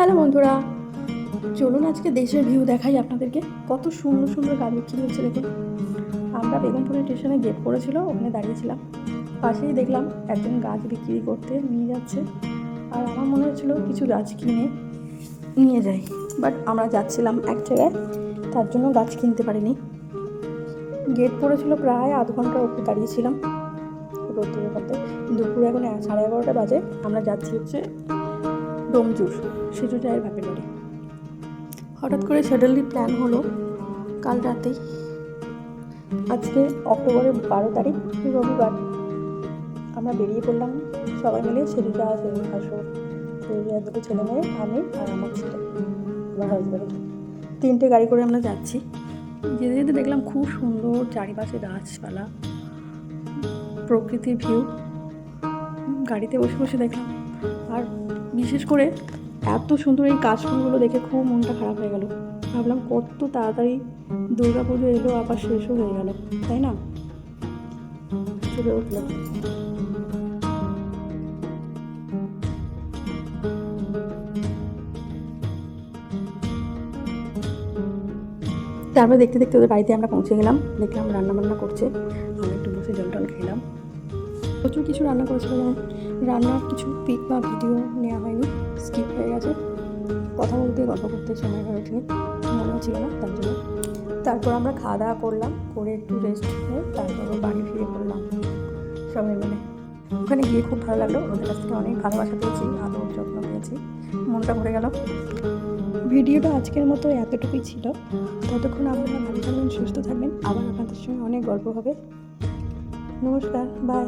Hello বন্ধুরা, চলুন আজকে দেশের ভিউ দেখাই আপনাদেরকে। কত সুন্দর সুন্দর গাছ বিক্রি হচ্ছে দেখুন। আমরা বেগমপুরের স্টেশনে গেট করেছিল ওখানে দাঁড়িয়েছিলাম পাশেই দেখলাম একজন গাছ বিক্রি করতে নিয়ে যাচ্ছে। আর আমার মনে হচ্ছিল কিছু গাছ কিনে নিয়ে যাই। বাট আমরা যাচ্ছিলাম এক জায়গায়, তার জন্য গাছ কিনতে পারিনি। গেট পড়েছিল প্রায় আধ ঘণ্টার উপর দাঁড়িয়েছিলাম রোদ্দুরের মধ্যে দুপুর এখন সাড়ে এগারোটা বাজে। আমরা যাচ্ছি হচ্ছে ডোমজুর সেজু ব্যাপে বাড়ি হঠাৎ করে সাডেনলি প্ল্যান হলো, কাল রাতেই। আজকে অক্টোবরের বারো তারিখ, রবিবার। আমরা বেরিয়ে পড়লাম, সবাই মিলে সেজুজা সেজু শাশুর সেজুজা দুটো ছেলে মেয়ে, আমি আর আমার ছেলে, আমার হাজব্যান্ড তিনটে গাড়ি করে আমরা যাচ্ছি। যেতে যেতে দেখলাম খুব সুন্দর চারিপাশে গাছপালা, প্রকৃতির ভিউ গাড়িতে বসে বসে দেখলাম আর বিশেষ করে এত সুন্দর এই কাশফুলগুলো দেখে খুব মনটা খারাপ হয়ে গেল। ভাবলাম কত তাড়াতাড়ি দুর্গা পুজো এলো, আবার শেষও হয়ে গেল, তাই না? চলে উঠল তারপরে দেখতে দেখতে ওদের বাড়িতে আমরা পৌঁছে গেলাম, দেখলাম রান্না বান্না করছে আমি একটু বসে জল টল খেলাম। প্রচুর কিছু রান্না করেছিল যেমন রান্নার কিছু পিক বা ভিডিও নেওয়া হয়নি স্কিপ হয়ে গেছে। কথা বলতে, গল্প করতে সময় হয়ে ওঠেনি মনে ছিল না তার জন্য। তারপর আমরা খাওয়া দাওয়া করলাম, করে একটু রেস্ট নিয়ে তারপর বাড়ি ফিরে পড়লাম সবাই মিলে। ওখানে গিয়ে খুব ভালো লাগল, ওদের কাছ থেকে অনেক ভালোবাসা পেয়েছি, আদর যত্ন পেয়েছি, মনটা ভরে গেল। ভিডিওটা আজকের মতো এতটুকুই ছিল। ততক্ষণ আপনারা ভালো থাকবেন, সুস্থ থাকবেন। আবার আপনাদের সঙ্গে অনেক গল্প হবে। নমস্কার বাই